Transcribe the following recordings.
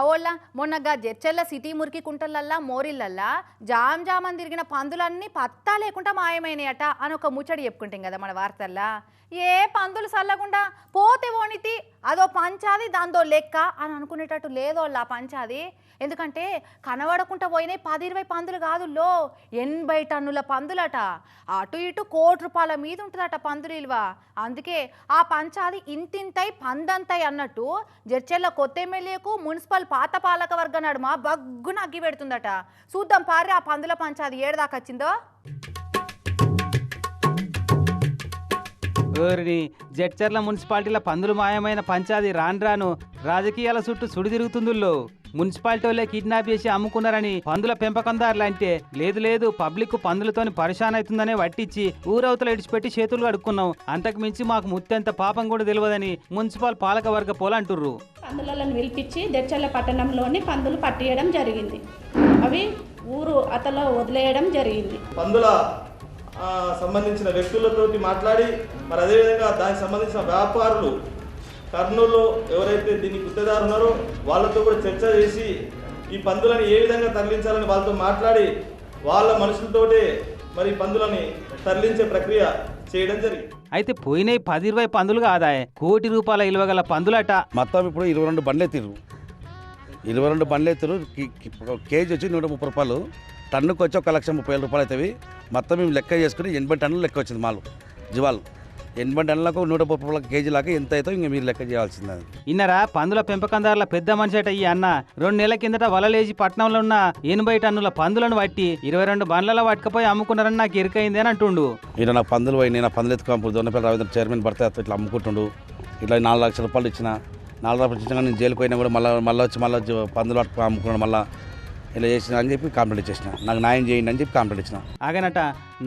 అవోళ్ళ మొన్నగా Jadcherla city మురికి కుంటలల్లా మోరిల్లల్లా jam జామని తిరిగిన పందులన్నీ పత్తా లేకుండా మాయమైనాయట అని ఒక ముచ్చడి చెప్పుకుంటాం కదా మన వార్తల్లా. ఏ పందులు చల్లకుండా పోతే ఓనితి అదో పంచాది దాంతో లెక్క అని అనుకునేటట్టు లేదోళ్ళ ఆ పంచాది. ఎందుకంటే కనబడకుండా పోయినాయి పది ఇరవై పందులు కాదుల్లో ఎనభై టన్నుల పందులట. అటు ఇటు కోటి రూపాయల మీద ఉంటుందట పందులు ఇల్వ. అందుకే ఆ పంచాది ఇంతింతై పందంతై అన్నట్టు జడ్చెల్ల కొత్త ఎమ్మెల్యేకు మున్సిపల్ పాత పాలక నడుమ బగ్గున అగ్గి పెడుతుందట. చూద్దాం పారి ఆ పందుల పంచాది ఏడదాకా వచ్చిందో? ఓరిని జడ్చర్ల మున్సిపాలిటీల పందులు మాయమైన పంచాది రాను రాను రాజకీయాల చుట్టూ సుడి తిరుగుతుందుల్లో. మున్సిపాలిటీ వాళ్ళే కిడ్నాప్ చేసి అమ్ముకున్నారని పందుల పెంపకందారులు అంటే లేదు లేదు పబ్లిక్ పందులతోని పరిశాన్ అవుతుందనే వట్టించి ఊరవతల ఇడిచిపెట్టి చేతులు కడుక్కున్నాం. అంతకు మించి మాకు ముత్తెంత పాపం కూడా తెలియదని మున్సిపల్ పాలక వర్గ పోలంటుర్రు పందులను పిలిపించి దెచ్చల పట్టణంలోని పందులు పట్టియడం జరిగింది. అవి ఊరు అతలో వదిలేయడం జరిగింది. పందుల సంబంధించిన వ్యక్తులతోటి మాట్లాడి మరి అదేవిధంగా దానికి సంబంధించిన వ్యాపారులు కర్నూలులో ఎవరైతే దీనికి గుత్తేదారు ఉన్నారో వాళ్ళతో కూడా చర్చ చేసి ఈ పందులని ఏ విధంగా తరలించాలని వాళ్ళతో మాట్లాడి వాళ్ళ మనుషులతోటే మరి పందులని తరలించే ప్రక్రియ చేయడం జరిగింది. అయితే పోయినాయి పది ఇరవై పందులు కాదాయ్ కోటి రూపాయల ఇలువ గల పందులట. మొత్తం ఇప్పుడు ఇరవై రెండు బండ్లు ఎత్తిర్రు. ఇరవై రెండు బండ్లు ఎత్తిరు కేజీ వచ్చి నూట ముప్పై రూపాయలు. టన్నుకు వచ్చి ఒక లక్ష ముప్పై వేల రూపాయలు అవుతాయి. మొత్తం మేము లెక్క చేసుకుని ఎనభై టన్నులు లెక్క వచ్చింది మాలు జీవాలు. ఎనభై టన్నులకు నూట ముప్పై రూపాయల కేజీ లాగా ఎంత అవుతాయో ఇంకా మీరు లెక్క చేయాల్సింది. ఇన్నరా పందుల పెంపకందారుల పెద్ద మనిషి అట ఈ అన్న. రెండు నెలల కిందట వలలేసి పట్నంలో ఉన్న ఎనభై టన్నుల పందులను పట్టి ఇరవై రెండు బండ్లలో పట్టుకపోయి అమ్ముకున్నారని నాకు ఎరుకైంది అని అంటుండు. ఈయన నా పందులు పోయి నేను పందులు ఎత్తుకోంపు దొన్నపల్లి రవీంద్ర చైర్మన్ భర్త ఇట్లా అమ్ముకుంటుండు. ఇట్లా నాలుగు లక్షల రూపాయలు ఇచ్చిన. నాలుగు లక్షలు ఇచ్చినా నేను జైలుకి పోయినా కూడా మళ్ళీ మళ్ళీ వచ్చి మళ్ళీ పందులు పట్టుకో అమ్ముకున్నాడు మళ్ళీ. ఇలా చేసిన అని చెప్పి కంప్లైంట్ ఇచ్చేసిన. నాకు న్యాయం చేయండి అని చెప్పి కంప్లైంట్ ఇచ్చిన. ఆగనట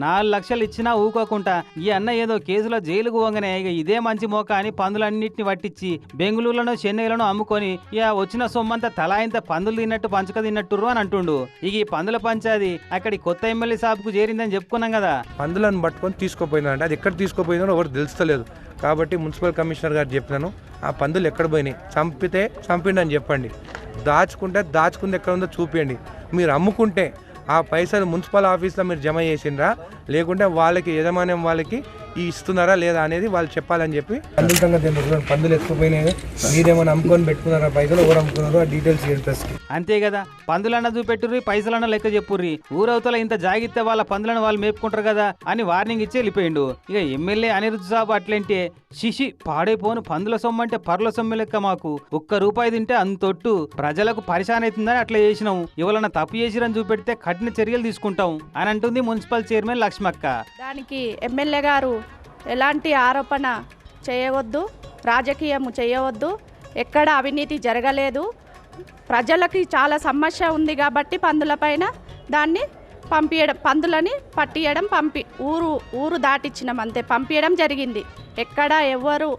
నాలుగు లక్షలు ఇచ్చినా ఊకోకుండా ఈ అన్న ఏదో కేసులో జైలుకు పోగానే ఇక ఇదే మంచి మోక అని పందులన్నింటిని పట్టించి బెంగళూరులోనో చెన్నైలోనో అమ్ముకొని ఇక వచ్చిన సొమ్మంతా తలా ఇంత పందులు తిన్నట్టు పంచక తిన్నట్టుర్రు అని అంటుండు. ఇక ఈ పందుల పంచాది అక్కడి కొత్త ఎమ్మెల్యే సాబ్కు చేరిందని చెప్పుకున్నాం కదా. పందులను పట్టుకొని తీసుకుపోయినారంటే అది ఎక్కడ తీసుకుపోయిందో ఎవరు తెలుస్తలేదు. కాబట్టి మున్సిపల్ కమిషనర్ గారు చెప్పినాను ఆ పందులు ఎక్కడ పోయినాయి? చంపితే చంపిండి అని చెప్పండి. దాచుకుంటే దాచుకుంది ఎక్కడ ఉందో చూపించండి మీరు అమ్ముకుంటే ఆ పైసలు మున్సిపల్ ఆఫీస్లో మీరు జమ చేసిండ్రా? లేకుంటే వాళ్ళకి యజమాన్యం వాళ్ళకి ఇస్తున్నారా లేదా అనేది వాళ్ళు చెప్పాలని చెప్పి పందుల సంగతి పందులు ఎత్తుకుపోయినాయి. మీరేమైనా అమ్ముకొని పెట్టుకున్నారా పైసలు? ఎవరు అమ్ముకున్నారో ఆ డీటెయిల్స్ అంతే కదా. పందులన్న చూపెట్టుర్రి పైసలన్న లెక్క చెప్పుర్రి. ఊరవతల ఇంత జాగిస్తే వాళ్ళ పందులను వాళ్ళు మేపుకుంటారు కదా అని వార్నింగ్ ఇచ్చి వెళ్ళిపోయిండు. ఇక ఎమ్మెల్యే అనిరుద్ధ్ సాబు అట్లంటే శిషి పాడైపోను. పందుల సొమ్ము అంటే పర్ల సొమ్ము లెక్క మాకు. ఒక్క రూపాయి తింటే అంతొట్టు. ప్రజలకు పరిశాన్ అవుతుందని అట్లా చేసినాం. ఎవరన్నా తప్పు చేసిరని చూపెడితే కఠిన చర్యలు తీసుకుంటాం. అని అంటుంది మున్సిపల్ చైర్మన్ లక్ష్మక్క. దానికి ఎమ్మెల్యే గారు ఎలాంటి ఆరోపణ చేయవద్దు రాజకీయము చేయవద్దు ఎక్కడ అవినీతి జరగలేదు. ప్రజలకి చాలా సమస్య ఉంది కాబట్టి పందులపైన దాన్ని పంపించడం పందులని పట్టియడం పంపి ఊరు ఊరు దాటిచ్చినాం అంతే. పంపించడం జరిగింది. ఎక్కడ ఎవరు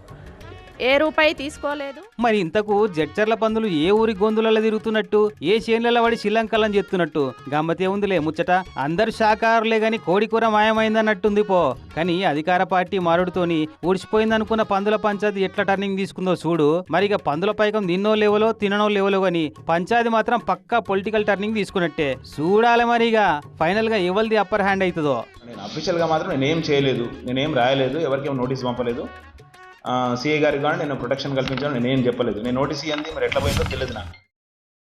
ఏ రూపాయి తీసుకోలేదు? మరి ఇంతకు జడ్చర్ల పందులు ఏ ఊరి గొంతులలో తిరుగుతున్నట్టు? ఏ చేన్లలో పడి శ్రీలంకలని చెప్తున్నట్టు? గమ్మతే ఉందిలే ముచ్చట. అందరు శాకారులే గాని కోడి కూర మాయమైందన్నట్టుంది పో. కానీ అధికార పార్టీ మారుడుతోని ఊడిచిపోయిందనుకున్న పందుల పంచాయతీ ఎట్లా టర్నింగ్ తీసుకుందో చూడు. మరి ఇక పందుల పైకం తిన్నో లేవలో తిననో లేవలో గాని పంచాయతీ మాత్రం పక్కా పొలిటికల్ టర్నింగ్ తీసుకున్నట్టే. చూడాలి మరి ఇక ఫైనల్గా ఎవరిది అప్పర్ హ్యాండ్ అవుతుందో? నేను అఫీషియల్గా మాత్రం నేనేం చేయలేదు నేనేం రాయలేదు ఎవరికేం నోటీస్ పంపలేదు. సిఐ గారికి కానీ నేను ప్రొటెక్షన్ కల్పించాను నేనేం చెప్పలేదు. నేను నోటీస్ ఇవ్వండి మరి ఎట్లా పోయిందో తెలియదు నాకు.